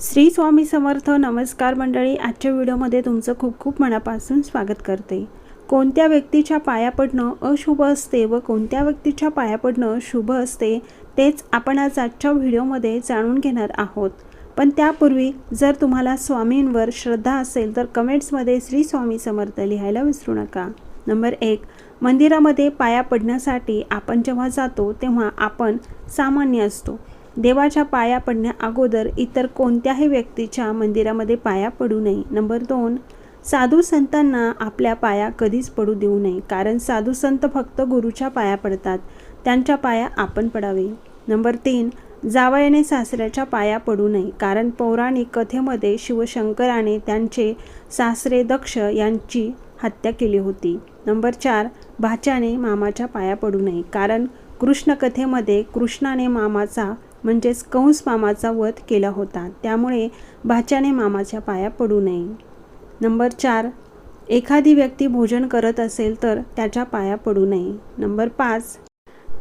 श्री स्वामी समर्थ नमस्कार मंडळी आजच्या व्हिडिओमध्ये तुमचं खूप खूप मनापासून स्वागत करते. कोणत्या व्यक्तीच्या पाया पडणं अशुभ असते व कोणत्या व्यक्तीच्या पाया पडणं शुभ असते तेच आपण आज आजच्या व्हिडिओमध्ये जाणून घेणार आहोत. पण त्यापूर्वी जर तुम्हाला स्वामींवर श्रद्धा असेल तर कमेंट्समध्ये श्री स्वामी समर्थ लिहायला विसरू नका. नंबर एक मंदिरामध्ये पाया पडण्यासाठी आपण जेव्हा जातो तेव्हा आपण सामान्य असतो. देवाच्या पाया पडण्या अगोदर इतर कोणत्याही व्यक्तीच्या मंदिरामध्ये पाया पडू नये. नंबर दोन साधू संतांना आपल्या पाया कधीच पडू देऊ नये कारण साधू संत फक्त गुरुच्या पाया पडतात. त्यांच्या पाया आपण पडावे. नंबर तीन जावयाने सासऱ्याच्या पाया पडू नये कारण पौराणिक कथेमध्ये शिवशंकराने त्यांचे सासरे दक्ष यांची हत्या केली होती. नंबर चार भाच्याने मामाच्या पाया पडू नये कारण कृष्ण कथेमध्ये कृष्णाने मामाचा म्हणजेच कंस मामाचा वध केला होता. त्यामुळे भाच्याने मामाच्या पाया पडू नये. नंबर चार एखादी व्यक्ती भोजन करत असेल तर त्याच्या पाया पडू नये. नंबर पाच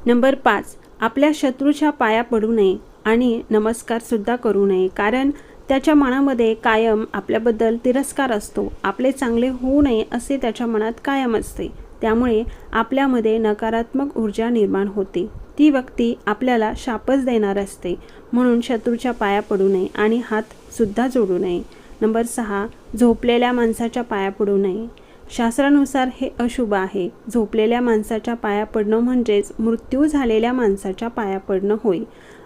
नंबर पाच आपल्या शत्रूच्या पाया पडू नये आणि नमस्कारसुद्धा करू नये. कारण त्याच्या मनामध्ये कायम आपल्याबद्दल तिरस्कार असतो. आपले चांगले होऊ नये असे त्याच्या मनात कायम असते. त्यामुळे आपल्यामध्ये नकारात्मक ऊर्जा निर्माण होते. ती व्यक्ती आपल्याला शापच देणार असते. म्हणून शत्रूच्या पाया पडू नये आणि हातसुद्धा जोडू नये. नंबर सहा झोपलेल्या माणसाच्या पाया पडू नये. शास्त्रानुसार हे अशुभ आहे. झोपलेल्या माणसाच्या पाया पडणं म्हणजेच मृत्यू झालेल्या माणसाच्या पाया पडणं होय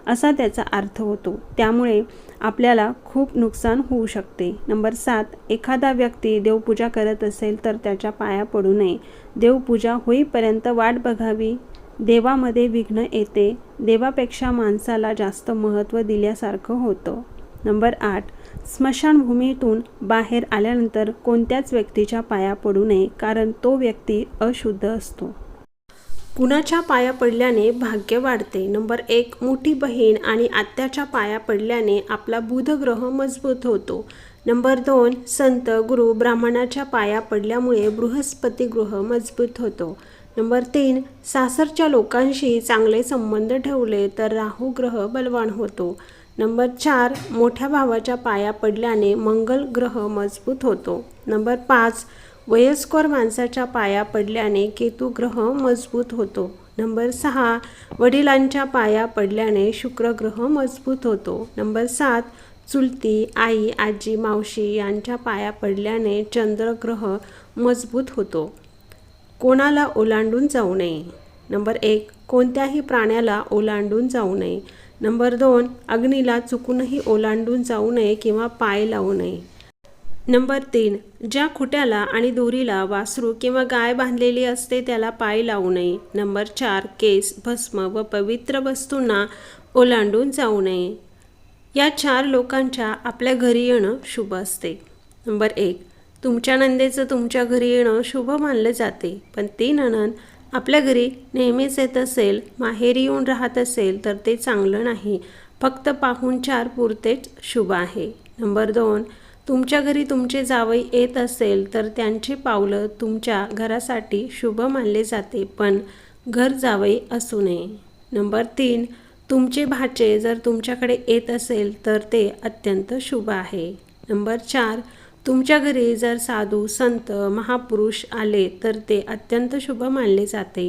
असा त्याचा अर्थ होतो. त्यामुळे आपल्याला खूप नुकसान होऊ शकते. नंबर सात एखादा व्यक्ती देवपूजा करत असेल तर त्याच्या पाया पडू नये. देवपूजा होईपर्यंत वाट बघावी. देवामध्ये विघ्न येते देवापेक्षा माणसाला जास्त महत्त्व दिल्यासारखं होतं. नंबर आठ स्मशानभूमीतून बाहेर आल्यानंतर कोणत्याच व्यक्तीच्या पाया पडू नये कारण तो व्यक्ती अशुद्ध असतो. कुणाच्या पाया पडल्याने भाग्य वाढते. नंबर एक मोठी बहीण आणि आत्याच्या पाया पडल्याने आपला बुधग्रह मजबूत होतो. नंबर दोन संत गुरु ब्राह्मणाच्या पाया पडल्यामुळे बृहस्पती ग्रह मजबूत होतो. नंबर तीन सासरच्या लोकांशी चांगले संबंध ठेवले तर राहू ग्रह बलवान होतो. नंबर चार मोठ्या भावाच्या पाया पडल्याने मंगल ग्रह मजबूत होतो. नंबर पाच वयस्कर माणसाच्या पाया पडल्याने केतू ग्रह मजबूत होतो. नंबर सहा वडिलांच्या पाया पडल्याने शुक्र ग्रह मजबूत होतो. नंबर सात चुलती आई आजी मावशी यांच्या पाया पडल्याने चंद्रग्रह मजबूत होतो. कोणाला ओलांडून जाऊ नये. नंबर एक कोणत्याही प्राण्याला ओलांडून जाऊ नये. नंबर दोन अग्नीला चुकूनही ओलांडून जाऊ नये किंवा पाय लावू नये. नंबर तीन ज्या खुट्याला आणि दोरीला वासरू किंवा गाय बांधलेली असते त्याला पाय लावू नये. नंबर चार केस भस्म व पवित्र वस्तूंना ओलांडून जाऊ नये. या चार लोकांच्या आपल्या घरी येणं शुभ असते. नंबर एक तुमच्या नंदेचं तुमच्या घरी येणं शुभ मानलं जाते. पण ती नणंद आपल्या घरी नेहमीच येत असेल माहेरी येऊन राहत असेल तर ते चांगलं नाही. फक्त पाहून चार पुरतेच शुभ आहे. नंबर दोन तुमच्या घरी तुमचे जावई येत असेल तर त्यांची पावलं तुमच्या घरासाठी शुभ मानले जाते पण घर जावई असू नये. नंबर तीन तुमचे भाचे जर तुमच्याकडे येत असेल तर ते अत्यंत शुभ आहे. नंबर चार तुमच्या घरी जर साधू संत महापुरुष आले तर ते अत्यंत शुभ मानले जाते.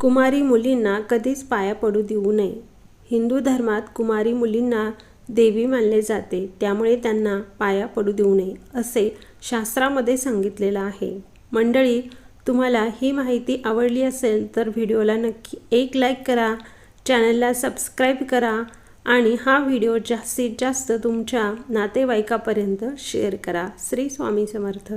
कुमारी मुलींना कधीच पाया पडू देऊ नये. हिंदू धर्मात कुमारी मुलींना देवी मानले जाते त्यामुळे त्यांना पाया पडू देऊ नये असे शास्त्रामध्ये सांगितलेलं आहे. मंडळी तुम्हाला ही माहिती आवडली असेल तर व्हिडिओला नक्की एक लाईक करा चॅनलला सबस्क्राईब करा आणि हा व्हिडिओ जास्तीत जास्त तुमच्या नातेवाईकापर्यंत शेअर करा. श्री स्वामी समर्थ.